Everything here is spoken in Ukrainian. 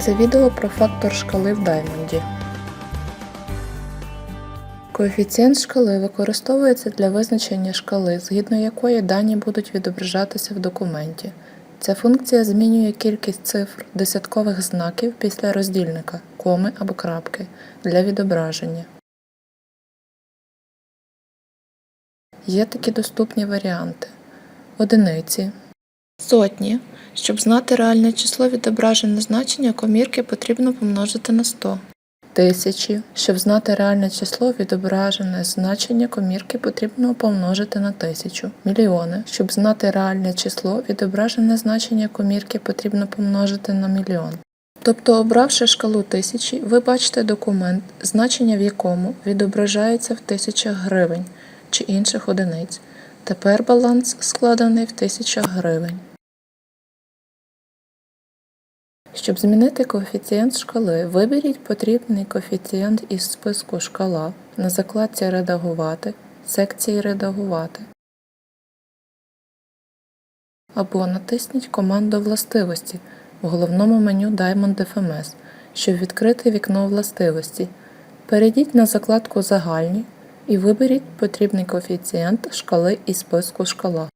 Це відео про фактор шкали в Даймонді. Коефіцієнт шкали використовується для визначення шкали, згідно якої дані будуть відображатися в документі. Ця функція змінює кількість цифр десяткових знаків після роздільника, коми або крапки для відображення. Є такі доступні варіанти: одиниці, сотні. Щоб знати реальне число відображене значення комірки потрібно помножити на 100. Тисячі. Щоб знати реальне число відображене значення комірки потрібно помножити на тисячу. Мільйони. Щоб знати реальне число відображене значення комірки потрібно помножити на мільйон. Тобто, обравши шкалу тисячі, ви бачите документ, значення в якому відображається в тисячах гривень чи інших одиниць. Тепер баланс складений в тисячах гривень. Щоб змінити коефіцієнт шкали, виберіть потрібний коефіцієнт із списку шкала на закладці Редагувати, секції Редагувати. Або натисніть команду Властивості в головному меню Diamond FMS, щоб відкрити вікно властивості. Перейдіть на закладку Загальні і виберіть потрібний коефіцієнт шкали із списку шкала.